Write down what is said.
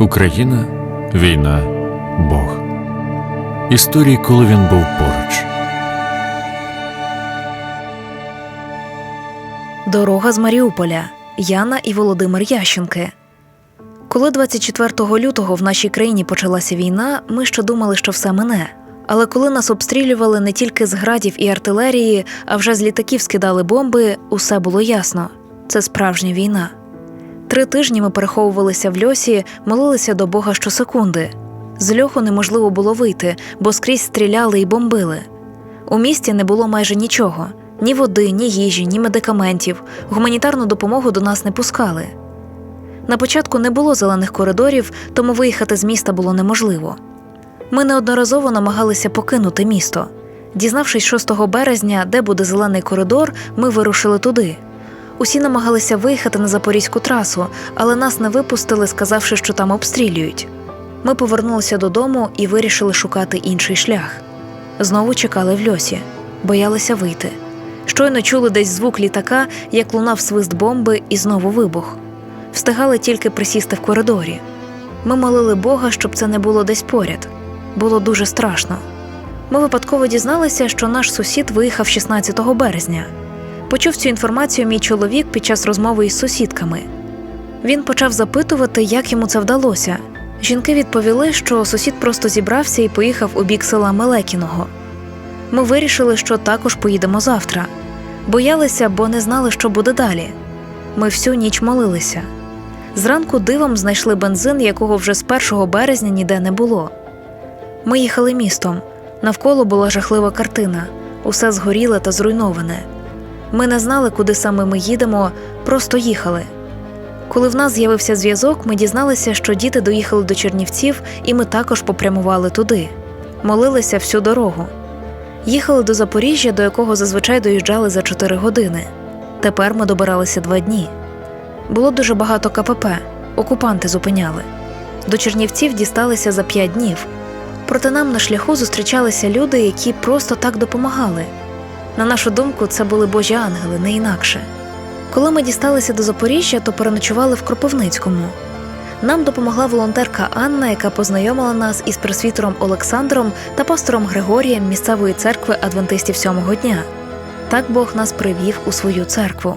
Україна, війна, Бог. Історії, коли він був поруч. Дорога з Маріуполя Яна і Володимир Ященки. Коли 24 лютого в нашій країні почалася війна, ми ще думали, що все мине. Але коли нас обстрілювали не тільки з градів і артилерії, а вже з літаків скидали бомби, усе було ясно це справжня війна. Три тижні ми переховувалися в льосі, молилися до Бога щосекунди. З льоху неможливо було вийти, бо скрізь стріляли і бомбили. У місті не було майже нічого: ні води, ні їжі, ні медикаментів. Гуманітарну допомогу до нас не пускали. На початку не було зелених коридорів, тому виїхати з міста було неможливо. Ми неодноразово намагалися покинути місто. Дізнавшись 6 березня, де буде зелений коридор, ми вирушили туди. Усі намагалися виїхати на запорізьку трасу, але нас не випустили, сказавши, що там обстрілюють. Ми повернулися додому і вирішили шукати інший шлях. Знову чекали в льосі, боялися вийти. Щойно чули десь звук літака, як лунав свист бомби і знову вибух. Встигали тільки присісти в коридорі. Ми молили Бога, щоб це не було десь поряд. Було дуже страшно. Ми випадково дізналися, що наш сусід виїхав 16 березня. Почув цю інформацію мій чоловік під час розмови із сусідками. Він почав запитувати, як йому це вдалося. Жінки відповіли, що сусід просто зібрався і поїхав у бік села Мелекіного. Ми вирішили, що також поїдемо завтра. Боялися, бо не знали, що буде далі. Ми всю ніч молилися. Зранку дивом знайшли бензин, якого вже з 1 березня ніде не було. Ми їхали містом. Навколо була жахлива картина, усе згоріле та зруйноване. Ми не знали, куди саме ми їдемо, просто їхали. Коли в нас з'явився зв'язок, ми дізналися, що діти доїхали до Чернівців, і ми також попрямували туди. Молилися всю дорогу. Їхали до Запоріжжя, до якого зазвичай доїжджали за 4 години. Тепер ми добиралися два дні. Було дуже багато КПП, окупанти зупиняли. До Чернівців дісталися за 5 днів. Проте нам на шляху зустрічалися люди, які просто так допомагали. На нашу думку, це були божі ангели, не інакше. Коли ми дісталися до Запоріжжя, то переночували в Кропивницькому. Нам допомогла волонтерка Анна, яка познайомила нас із пресвітером Олександром та пастором Григорієм місцевої церкви адвентистів сьомого дня. Так Бог нас привів у свою церкву.